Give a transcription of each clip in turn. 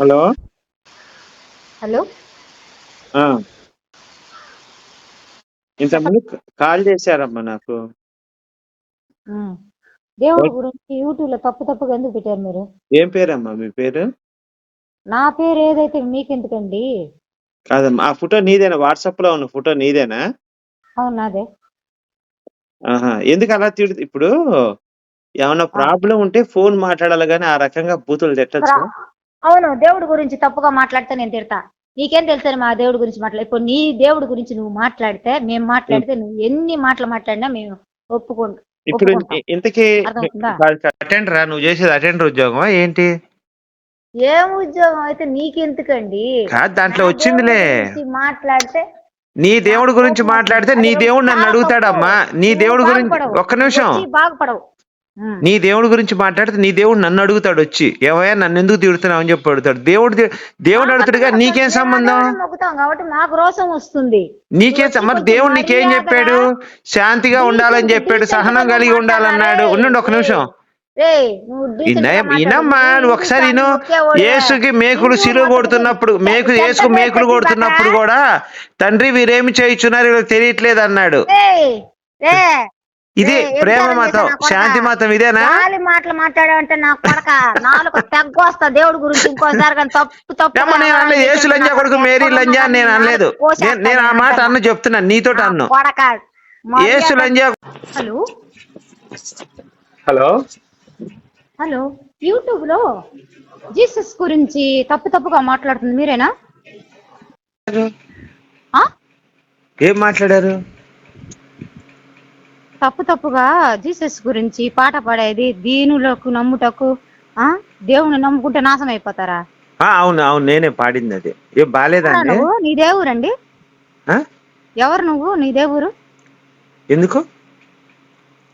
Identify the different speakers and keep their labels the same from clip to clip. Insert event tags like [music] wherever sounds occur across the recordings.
Speaker 1: Hello
Speaker 2: hello
Speaker 1: ఆ. ఇంతకుముందు call చేశారమ్మా నాకు.
Speaker 2: దేవుడి గురించి యూట్యూబ్లో తప్పు తప్పుగా ఎందుకు పెట్టారు మీరు?
Speaker 1: ఏం పేరమ్మా మీ పేరు?
Speaker 2: నా పేరు ఏదైతే మీకెందుకండి?
Speaker 1: కాదమ్మా ఆ ఫోటో నీదేనా? వాట్సాప్లో ఉన్న ఫోటో నీదేనా?
Speaker 2: అవును నాదే.
Speaker 1: ఆహా ఎందుకు అలా తిడు ఇప్పుడు ఏమన్నా ప్రాబ్లం ఉంటే ఫోన్ మాట్లాడాలి కానీ ఆ రకంగా బూతులు తిట్టచ్చు.
Speaker 2: అవును దేవుడి గురించి తప్పుగా మాట్లాడితే నేను తిడతా నీకేం తెలుసు మా దేవుడి గురించి మాట్లాడు ఇప్పుడు నీ దేవుడి గురించి నువ్వు మాట్లాడితే మేము మాట్లాడితే నువ్వు ఎన్ని మాటలు మాట్లాడినా మేము
Speaker 1: ఇప్పుడు
Speaker 2: ఒప్పుకుంటాం.
Speaker 1: ఇంతకీ? అటెండరా నువ్వు చేసేది అటెండర్ ఉద్యోగమా ఏంటి
Speaker 2: ఏం ఉద్యోగం అయితే నీకెందుకండి
Speaker 1: కాదు దాంట్లో వచ్చిందిలే
Speaker 2: మాట్లాడితే
Speaker 1: నీ దేవుడి గురించి మాట్లాడితే నీ దేవుడు నన్ను అడుగుతాడమ్మా. నీ దేవుడి గురించి. ఒక్క నిమిషం
Speaker 2: బాగుపడవు.
Speaker 1: నీ దేవుడి గురించి మాట్లాడితే నీ దేవుడు నన్ను అడుగుతాడు వచ్చి ఏమయ్యా నన్ను ఎందుకు తిడుతున్నావు అని చెప్పి అడుగుతాడు. దేవుడు దేవుడు అడుగుతాడుగా నీకేం సంబంధం?
Speaker 2: కాబట్టి మాకు రోషం వస్తుంది.
Speaker 1: నీకేం మరి దేవుడు నీకేం చెప్పాడు? శాంతిగా ఉండాలని చెప్పాడు సహనం కలిగి ఉండాలన్నాడు. ఉండండి ఒక నిమిషం. ఇనమ్మా ఒకసారి ఇను యేసుకి మేకులు సిలువ కొడుతున్నప్పుడు మేకు యేసుకు మేకులు కొడుతున్నప్పుడు కూడా తండ్రి వీరేమి చేయించున్నారు వీళ్ళకి తెలియట్లేదు అన్నాడు. ఇది ప్రేమ మతం? శాంతి మతం ఇదేనా?
Speaker 2: గాలి మాటలు మాట్లాడావంటే నా కొడక? నాలుగు తగ్గొస్తా దేవుడి గురించి ఇంకోసారి కానీ తప్పు తప్పు
Speaker 1: నేను అనలేదు యేసు లంజా కొడుకు మేరీ లంజా నేను అనలేదు. నేను నేను ఆ మాట అన్న చెప్తున్నాను నీతో అన్ను.
Speaker 2: కొడక?
Speaker 1: యేసు లంజా
Speaker 2: హలో?
Speaker 1: హలో?
Speaker 2: హలో? యూట్యూబ్లో జీసస్ గురించి తప్పు తప్పుగా మాట్లాడుతుంది మీరేనా? ఆ?
Speaker 1: ఏం మాట్లాడారు?
Speaker 2: తప్పు తప్పుగా జీసస్ గురించి పాట పాడేది దీనులకు నమ్ముటకు ఆ? దేవుని నమ్ముకుంటే నాశనం అయిపోతారా?
Speaker 1: అవును అవును నేనే పాడింది అది. ఏం బాగాలేదండి
Speaker 2: నువ్వు? నీ దేవురండి
Speaker 1: ఆ?
Speaker 2: ఎవరు నువ్వు? నీ దేవురు
Speaker 1: ఎందుకు?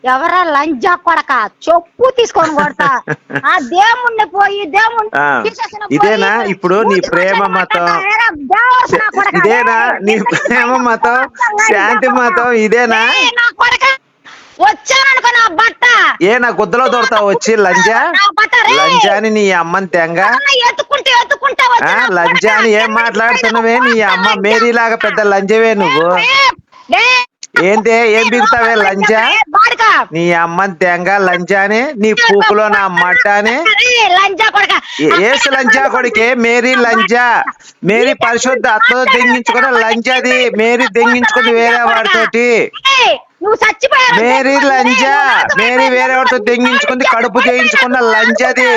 Speaker 2: ఎవరా లంజా కొడక? చెప్పు తీసుకొని కొడతా. [laughs] ఆ దేవుణ్ణి పోయి దేవుణ్ణి
Speaker 1: ఇదేనా? ఇప్పుడు నీ ప్రేమ మతం. ఇదేనా? నీ ప్రేమ మతం? శాంతి? మతం? ఇదేనా
Speaker 2: ఏయ్, నా కొడక వచ్చాననుకో నా బట్ట
Speaker 1: ఏ నా గుద్దలో దొరతావు వచ్చి లంజా?
Speaker 2: నా బట్ట రే.
Speaker 1: లంజాని నీ అమ్మని తెంగ? లంజాని. ఏం మాట్లాడుతున్నావే? నీ అమ్మ
Speaker 2: లంజా.
Speaker 1: మేరీలాగా పెద్ద లంజవే నువ్వు. ఏంటే ఏం బిగుతావే లంజా. నీ అమ్మని తెంగ లంజాని నీ పూకులో నా మట్టాని
Speaker 2: లంజా
Speaker 1: ఏసు లంజా కొడుకే? మేరీ లంజా. మేరీ పరిశుద్ధ అత్తతో దెంగించుకున్న లంజాది. మేరీ దెంగించుకుంది వేరే వాడితోటి.
Speaker 2: నువ్వు చచ్చిపోయావు
Speaker 1: మేరీ లంజా. మేరీ వేరే వాడితో దెంగించుకుంది కడుపు చేయించుకున్న లంజాది.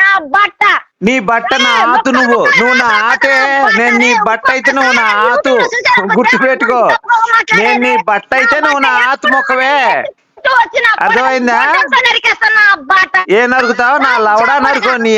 Speaker 2: నా బట్ట.
Speaker 1: నీ బట్ట నా ఆతు నువ్వు నువ్వు. నా ఆతే. నేను నీ బట్ట అయితే నువ్వు నా ఆతు. గుర్తు పెట్టుకో నేను నీ బట్ట అయితే నువ్వు నా ఆతు మొక్కవే అర్థమైందా? ఏ నరుకుతావు? నా లవడా నరుకో. నీ